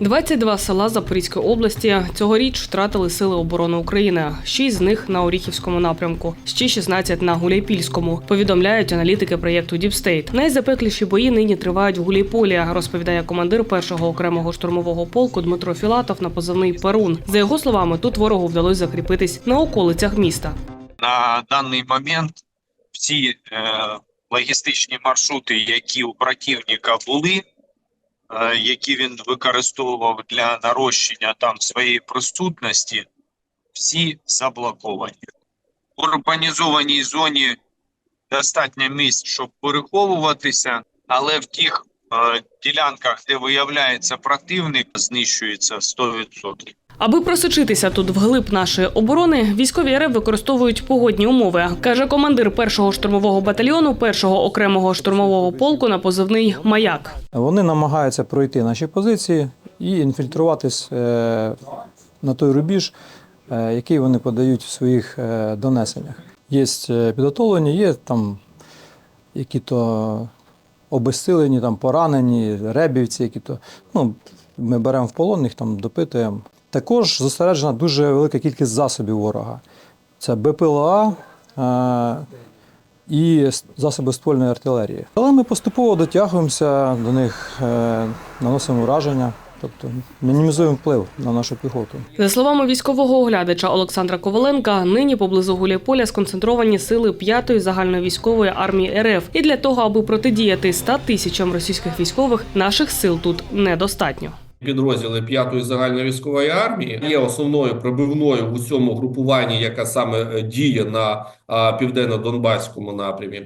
22 села Запорізької області цьогоріч втратили сили оборони України. Шість з них на Оріхівському напрямку, ще 16 на Гуляйпільському. Повідомляють аналітики проєкту Діпстейт. Найзапекліші бої нині тривають в Гуляйполі, розповідає командир першого окремого штурмового полку Дмитро Філатов на позивний Перун. За його словами, тут ворогу вдалося закріпитись на околицях міста. на даний момент всі е, логістичні маршрути, які у противника були, які він використовував для нарощення там своєї присутності, всі заблоковані. В урбанізованій зоні достатньо місць, щоб переховуватися, але в тих е, ділянках, де виявляється противник, знищується 100%. Аби просочитися тут вглиб нашої оборони, військові РФ використовують погодні умови, каже командир першого штурмового батальйону першого окремого штурмового полку на позивний Маяк. Вони намагаються пройти наші позиції і інфільтруватись е, на той рубіж, е, який вони подають в своїх е, донесеннях. Є підготовлені, є там які-то обезсилені, там, поранені, ребівці, які-то. Ну, ми беремо в полон, їх там допитуємо. Також зосереджена дуже велика кількість засобів ворога. Це БПЛА, е, і засоби ствольної артилерії. Але ми поступово дотягуємося до них, е, наносимо враження, тобто мінімізуємо вплив на нашу піхоту. За словами військового оглядача Олександра Коваленка, нині поблизу Гуляйполя сконцентровані сили 5-ї загальновійськової армії РФ. І для того, аби протидіяти 100 тисячам російських військових, наших сил тут недостатньо. Підрозділи 5-ї загальної військової армії є основною пробивною в усьому групуванні, яка саме е, діє на південно-донбаському напрямі.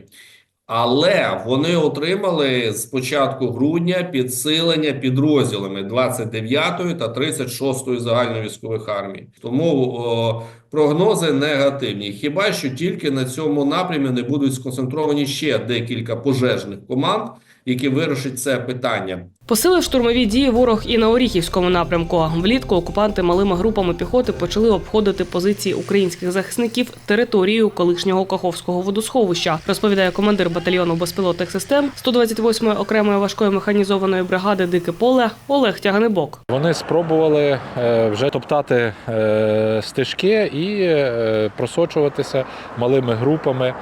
Але вони отримали з початку грудня підсилення підрозділами 29-ї та 36-ї загальновійськових армій. Тому о, прогнози негативні. Хіба що тільки на цьому напрямі не будуть сконцентровані ще декілька пожежних команд, які вирішать це питання. Посилив штурмові дії ворог і на Оріхівському напрямку. Влітку окупанти малими групами піхоти почали обходити позиції українських захисників територією колишнього Каховського водосховища, розповідає командир батальйону безпілотних систем 128-ї окремої важкої механізованої бригади Дике поле Олег Тяганебок. Вони спробували е, вже топтати е, стежки і е, просочуватися малими групами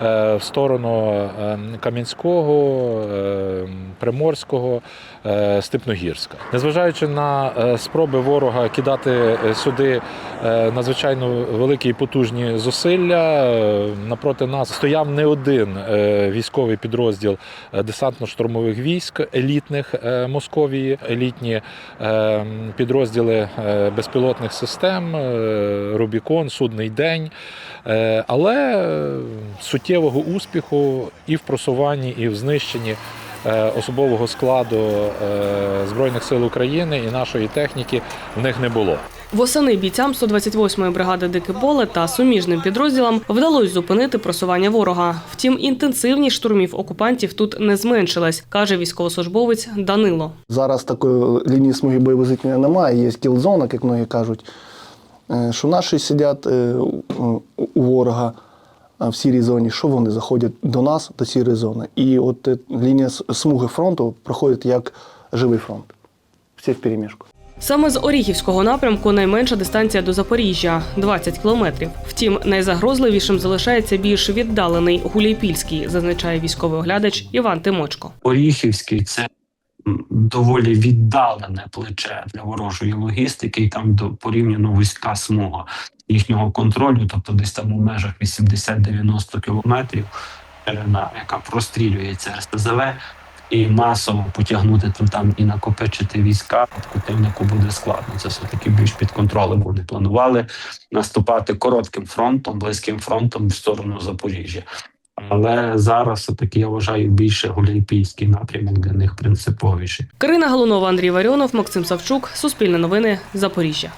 в сторону е, Кам'янського, е, Приморського, е, Степногірська. Незважаючи на е, спроби ворога кидати е, сюди е, надзвичайно великі і потужні зусилля, е, напроти нас стояв не один е, військовий підрозділ е, десантно-штурмових військ елітних е, Московії, елітні е, підрозділи е, безпілотних систем, е, Рубікон, Судний день. Е, Але е, суттєвого успіху і в просуванні, і в знищенні е, особового складу е, Збройних сил України і нашої техніки в них не було. Восени бійцям 128-ї бригади Дике поле та суміжним підрозділам вдалося зупинити просування ворога. Втім, інтенсивність штурмів окупантів тут не зменшилась, каже військовослужбовець Данило. Зараз такої лінії смуги бойового зіткнення немає, є кілзона, як многі кажуть. Е, Що наші сидять у- ворога в сірій зоні, що вони заходять до нас, до сірої зони. І от е, лінія смуги фронту проходить як живий фронт. Всі в переміжку. Саме з Оріхівського напрямку найменша дистанція до Запоріжжя 20 кілометрів. Втім, найзагрозливішим залишається більш віддалений Гуляйпільський, зазначає військовий оглядач Іван Тимочко. Оріхівський це доволі віддалене плече для ворожої логістики, і там до порівняно вузька смуга їхнього контролю, тобто десь там у межах 80-90 кілометрів, яка прострілюється СТЗВ, і масово потягнути там, там і накопичити війська противнику буде складно. Це все таки більш під контролем. Вони планували наступати коротким фронтом, близьким фронтом в сторону Запоріжжя. Але зараз все-таки я вважаю більше олімпійський напрямок для них принциповіший. Карина Галунова, Андрій Варіонов, Максим Савчук, Суспільне новини, Запоріжжя.